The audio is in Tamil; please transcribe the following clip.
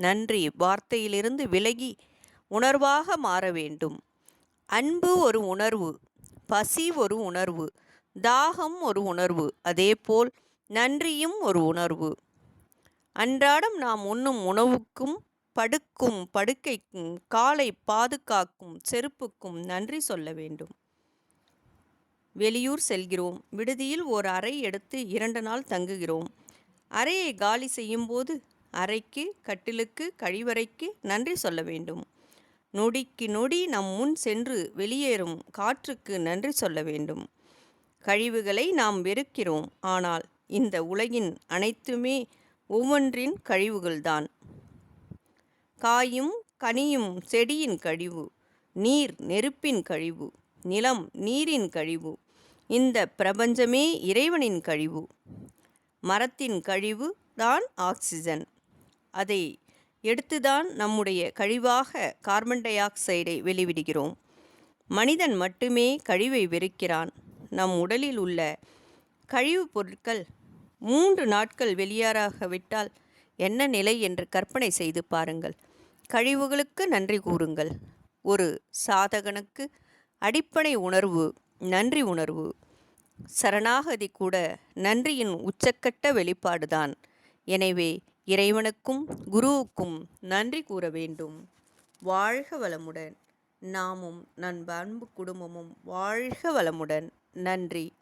நன்றி. வார்த்தையிலிருந்து விலகி உணர்வாக மாற வேண்டும். அன்பு ஒரு உணர்வு பசி ஒரு உணர்வு தாகம் ஒரு உணர்வு அதேபோல் நன்றியும் ஒரு உணர்வு. அன்றாடம் நாம் உண்ணும் உணவுக்கும் படுக்கும் படுக்கைக்கும் காலை பாதுகாக்கும் செருப்புக்கும் நன்றி சொல்ல வேண்டும். வெளியூர் செல்கிறோம். விடுதியில் ஒரு அறை எடுத்து இரண்டு நாள் தங்குகிறோம். அறையை காலி செய்யும்போது அறைக்கு கட்டிலுக்கு கழிவறைக்கு நன்றி சொல்ல வேண்டும். நொடிக்கு நொடி நம் முன் சென்று வெளியேறும் காற்றுக்கு நன்றி சொல்ல வேண்டும். கழிவுகளை நாம் வெறுக்கிறோம் ஆனால் இந்த உலகின் அனைத்துமே ஒவ்வொன்றின் கழிவுகள்தான். காயும் கனியும் செடியின் கழிவு நீர் நெருப்பின் கழிவு நிலம் நீரின் கழிவு இந்த பிரபஞ்சமே இறைவனின் கழிவு. மரத்தின் கழிவு தான் ஆக்சிஜன். அதை எடுத்துதான் நம்முடைய கழிவாக கார்பன் டை ஆக்சைடை வெளிவிடுகிறோம். மனிதன் மட்டுமே கழிவை வெறுக்கிறான். நம் உடலில் உள்ள கழிவுப் பொருட்கள் மூன்று நாட்கள் வெளியேறாகவிட்டால் என்ன நிலை என்று கற்பனை செய்து பாருங்கள். கழிவுகளுக்கு நன்றி கூறுங்கள். ஒரு சாதகனுக்கு அடிப்படை உணர்வு நன்றி உணர்வு. சரணாகதி கூட நன்றியின் உச்சக்கட்ட வெளிப்பாடுதான். எனவே இறைவனுக்கும் குருவுக்கும் நன்றி கூற வேண்டும். வாழ்க வளமுடன். நாமும் நண்பு அன்பு குடும்பமும் வாழ்க வளமுடன். நன்றி.